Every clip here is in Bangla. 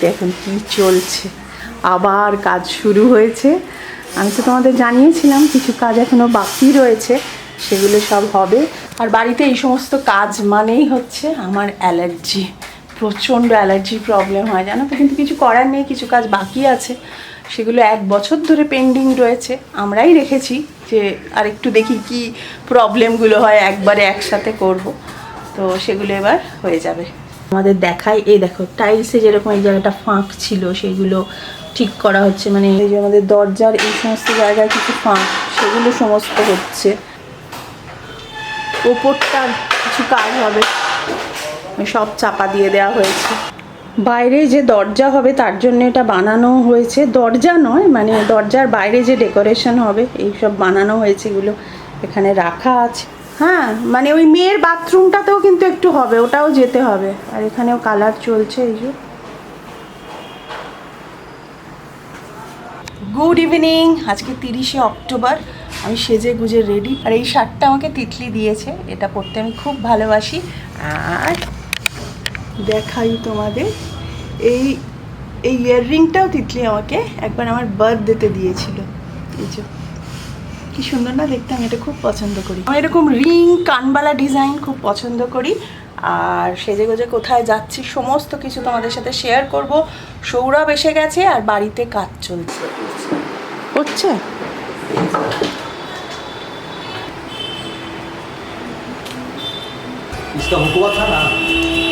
বাড়িতে এখন কি চলছে? আবার কাজ শুরু হয়েছে। আমি তো তোমাদের জানিয়েছিলাম, কিছু কাজ এখনও বাকি রয়েছে, সেগুলো সব হবে। আর বাড়িতে এই সমস্ত কাজ মানেই হচ্ছে আমার অ্যালার্জি। প্রচণ্ড অ্যালার্জির প্রবলেম হয়, জানো তো? কিন্তু কিছু করার নেই, কিছু কাজ বাকি আছে। সেগুলো এক বছর ধরে পেন্ডিং রয়েছে। আমরাই রেখেছি যে আর একটু দেখি কি প্রবলেমগুলো হয়, একবারে একসাথে করব। তো সেগুলো এবার হয়ে যাবে। আমাদের দেখায়। এই দেখো টাইলসে যেরকম এই জায়গাটা ফাঁক ছিল, সেগুলো ঠিক করা হচ্ছে। মানে এই যে আমাদের দরজার এই সমস্ত জায়গায় কিছু ফাঁক, সেগুলো সমস্ত হচ্ছে। ওপরটার কিছু কাজ হবে। সব চাপা দিয়ে দেওয়া হয়েছে। বাইরে যে দরজা হবে, তার জন্য এটা বানানো হয়েছে। দরজা নয় মানে দরজার বাইরে যে ডেকোরেশন হবে এই সব বানানো হয়েছে। এগুলো এখানে রাখা আছে। হ্যাঁ মানে ওই মেয়ের বাথরুমটাতেও কিন্তু একটু হবে, ওটাও যেতে হবে। আর এখানেও কালার চলছে, এই যে। গুড ইভিনিং আজকে তিরিশে অক্টোবর, আমি সেজে গুজে রেডি আর এই শার্টটা আমাকে তিতলি দিয়েছে, এটা পরতে আমি খুব ভালোবাসি। আর দেখাই তোমাদের, এই এই ইয়াররিংটাও তিতলি আমাকে, একবার আমার বার্থডেতে দিয়েছিল। এই যে। কি সুন্দর না দেখতে আমি এটা খুব পছন্দ করি আমি এরকম রিং কানবালা ডিজাইন খুব পছন্দ করি আর সেজে গুজে কোথায় যাচ্ছি সমস্ত কিছু তোমাদের সাথে শেয়ার করব সৌরভ এসে গেছে আর বাড়িতে কাজ চলছে হচ্ছে इसका हुआ था ना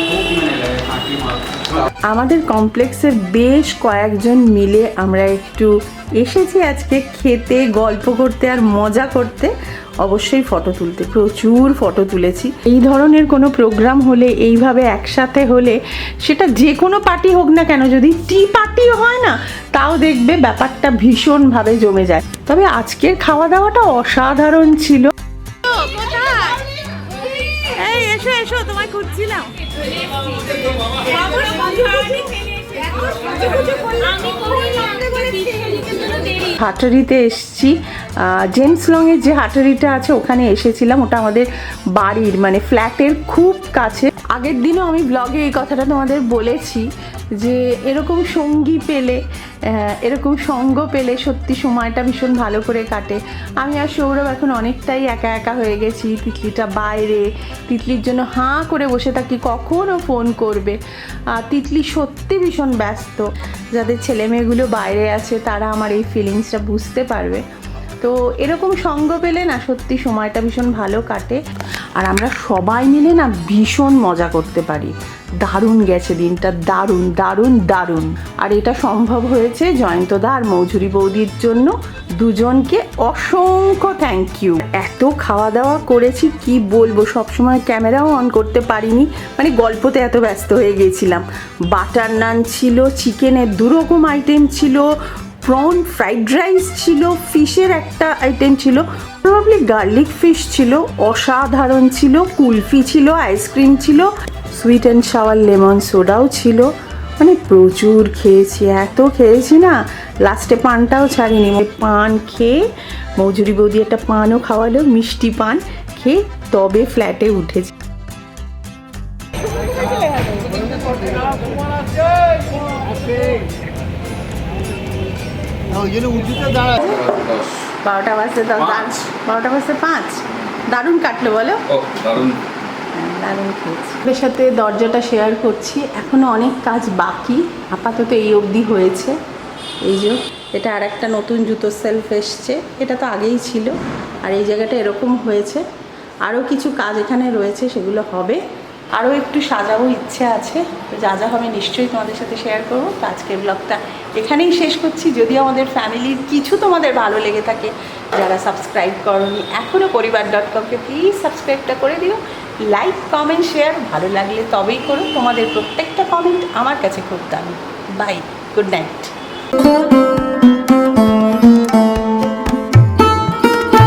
वो मैंने लगा कांटी मार আমাদের কমপ্লেক্সের বেশ কয়েকজন মিলে আমরা একটু এসেছি আজকে খেতে, গল্প করতে আর মজা করতে। অবশ্যই ফটো তুলতে, প্রচুর ফটো তুলেছি। এই ধরনের কোনো প্রোগ্রাম হলে, এইভাবে একসাথে হলে, সেটা যে কোনো পার্টি হোক না কেন, যদি টি পার্টিও হয় না, তাও দেখবে ব্যাপারটা ভীষণভাবে জমে যায়। তবে আজকের খাওয়া দাওয়াটা অসাধারণ ছিল। এসো এসো তোমায় খুঁজছিলাম। হাটারিতে এসছি। জেমস লংয়ের যে হাটারিটা আছে ওখানে এসেছিলাম। ওটা আমাদের বাড়ির মানে ফ্ল্যাটের খুব কাছে। আগের দিনও আমি ব্লগে এই কথাটা তোমাদের বলেছি যে এরকম সঙ্গী পেলে এরকম সঙ্গ পেলে সত্যি সময়টা ভীষণ ভালো করে কাটে। আমি আর সৌরভ এখন অনেকটাই একা একা হয়ে গেছি, তিতলিটা বাইরে, তিতলির জন্য হাঁ করে বসে থাকি কখনও ফোন করবে। আর তিতলি সত্যি ভীষণ ব্যস্ত। যাদের ছেলে মেয়েগুলো বাইরে আছে, তারা আমার এই ফিলিংসটা বুঝতে পারবে। তো এরকম সঙ্গ পেলে না সত্যি সময়টা ভীষণ ভালো কাটে। আর আমরা সবাই মিলে না ভীষণ মজা করতে পারি। দারুণ গেছে দিনটা, দারুণ দারুণ দারুণ। আর এটা সম্ভব হয়েছে জয়ন্তদা আর মৌঝুরি বৌদির জন্য। দুজনকে অসংখ্য থ্যাংক ইউ এত খাওয়া দাওয়া করেছি, কি বলব? সবসময় ক্যামেরাও অন করতে পারিনি। মানে গল্পতে এত ব্যস্ত হয়ে গেছিলাম। বাটার নান ছিল চিকেনের দুরকম আইটেম ছিল প্রন ফ্রাইড রাইস ছিল, ফিশের একটা আইটেম ছিল প্রবাবলি গার্লিক ফিশ ছিল, অসাধারণ ছিল, কুলফি ছিল আইসক্রিম ছিল সুইট অ্যান্ড শাওয়ার লেমন সোডাও ছিল। মানে প্রচুর খেয়েছি, এত খেয়েছি না। লাস্টে পানটাও ছাড়িনি। পান খেয়ে মৌজুরি বৌদি একটা পানও খাওয়ালো, মিষ্টি পান খেয়ে তবে ফ্ল্যাটে উঠেছি। বারোটা বাজতে দশ পাঁচ। বারোটা বাজতে পাঁচ। দারুণ কাটলো বলো। দারুণ। দারুণ খেয়েছি। সাথে দরজাটা শেয়ার করছি। এখনও অনেক কাজ বাকি। আপাতত এই অবধি হয়েছে। এই যে এটা আর একটা নতুন জুতোর সেলফ এসছে। এটা তো আগেই ছিল। আর এই জায়গাটা এরকম হয়েছে। আরও কিছু কাজ এখানে রয়েছে সেগুলো হবে। আরও একটু সাজাবো ইচ্ছে আছে, তো যা যা হবে নিশ্চয়ই তোমাদের সাথে শেয়ার করব। তো আজকের ব্লগটা এখানেই শেষ করছি। যদি আমাদের ফ্যামিলির কিছু তোমাদের ভালো লেগে থাকে, যারা সাবস্ক্রাইব করনি এখনও পরিবার ডট কমকে প্লিজ সাবস্ক্রাইবটা করে দিও। লাইক কমেন্ট শেয়ার ভালো লাগলে তবেই করো। তোমাদের প্রত্যেকটা কমেন্ট আমার কাছে খুব দামি বাই গুড নাইট